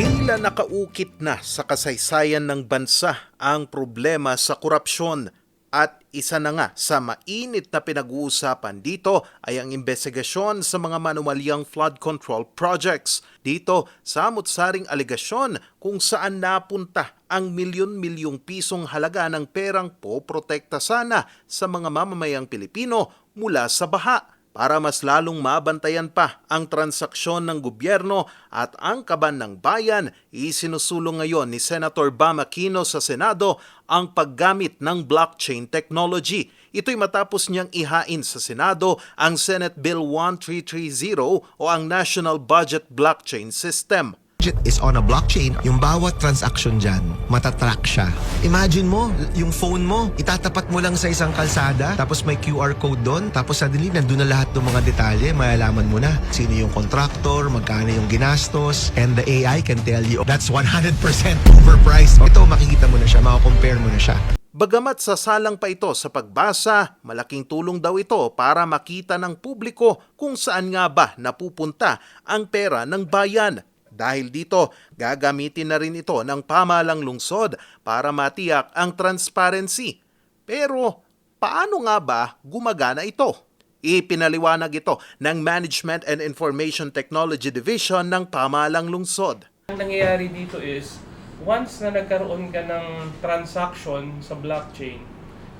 Tila nakaukit na sa kasaysayan ng bansa ang problema sa korupsyon at isa na nga sa mainit na pinag-uusapan dito ay ang investigasyon sa mga manumalyang flood control projects. Dito, samot-saring aligasyon kung saan napunta ang milyon-milyong pisong halaga ng perang poprotekta sana sa mga mamamayang Pilipino mula sa baha para mas lalong mabantayan pa ang transaksyon ng gobyerno at ang kaban ng bayan, isinusulong ngayon ni Senator Bam Aquino sa Senado ang paggamit ng blockchain technology. Ito'y matapos niyang ihain sa Senado ang Senate Bill 1330 o ang National Budget Blockchain System. Is on a blockchain, yung bawat transaction dyan, matatrack siya. Imagine mo, yung phone mo, itatapat mo lang sa isang kalsada, tapos may QR code doon, tapos suddenly nandun na lahat ng mga detalye, malalaman mo na sino yung contractor, magkano yung ginastos, and the AI can tell you, that's 100% overpriced. Ito, makikita mo na siya, makakompare mo na siya. Bagamat sasalang pa ito sa pagbasa, malaking tulong daw ito para makita ng publiko kung saan nga ba napupunta ang pera ng bayan. Dahil dito, gagamitin na rin ito ng pamalang lungsod para matiyak ang transparency. Pero paano nga ba gumagana ito? Ipinaliwanag ito ng Management and Information Technology Division ng pamalang lungsod. Ang nangyayari dito is, once na nagkaroon ka ng transaction sa blockchain,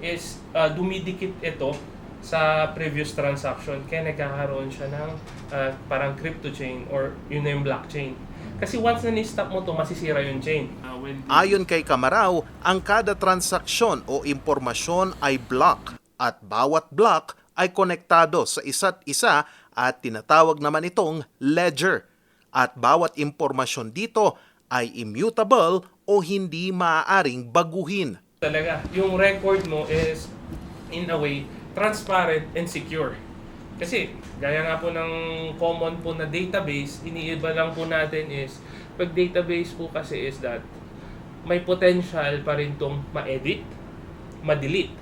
is uh, dumidikit ito sa previous transaction kaya nagkakaroon siya ng uh, parang crypto chain or yun na yung blockchain. Kasi once na ni-stop mo to masisira yung chain. Uh, when Ayon kay Kamaraw, ang kada transaksyon o impormasyon ay block at bawat block ay konektado sa isa't isa at tinatawag naman itong ledger. At bawat impormasyon dito ay immutable o hindi maaaring baguhin. talaga, yung record mo is in a way transparent and secure. Kasi gaya nga po ng common po na database, iniiba lang po natin is pag database po kasi is that may potential pa rin tong ma-edit, ma-delete.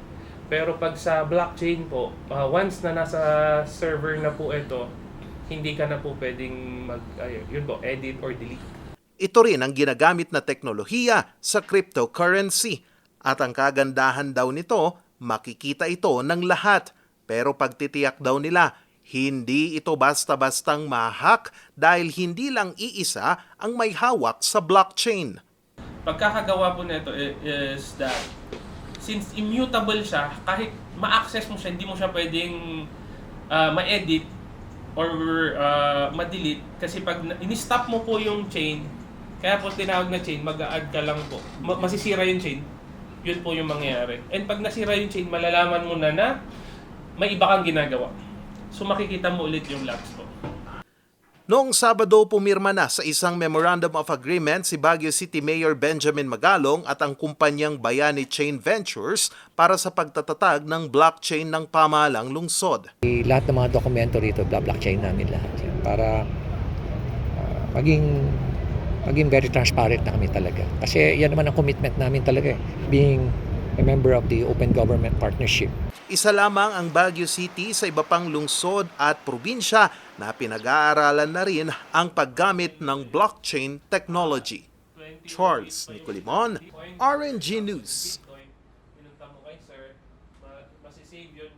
Pero pag sa blockchain po, uh, once na nasa server na po ito, hindi ka na po pwedeng mag ay, yun po, edit or delete. Ito rin ang ginagamit na teknolohiya sa cryptocurrency. At ang kagandahan daw nito, makikita ito ng lahat. Pero pagtitiyak daw nila, hindi ito basta-bastang mahak dahil hindi lang iisa ang may hawak sa blockchain. pagkakagawa po nito is that since immutable siya, kahit ma-access mo siya, hindi mo siya pwedeng ah, ma-edit or ah, ma-delete kasi pag in-stop mo po yung chain, kaya po tinawag na chain, mag-add ka lang po. Ma- masisira yung chain. Yun po yung mangyayari. And pag nasira yung chain, malalaman mo na na may iba kang ginagawa. So makikita mo ulit yung logs po. Noong Sabado pumirma na sa isang Memorandum of Agreement si Baguio City Mayor Benjamin Magalong at ang kumpanyang Bayani Chain Ventures para sa pagtatatag ng blockchain ng pamalang lungsod. Eh, lahat ng mga dokumento rito, blockchain namin lahat. Para ah, maging maging very transparent na kami talaga. Kasi yan naman ang commitment namin talaga eh, being a member of the Open Government Partnership. Isa lamang ang Baguio City sa iba pang lungsod at probinsya na pinag-aaralan na rin ang paggamit ng blockchain technology. Charles Nicolimon, RNG News.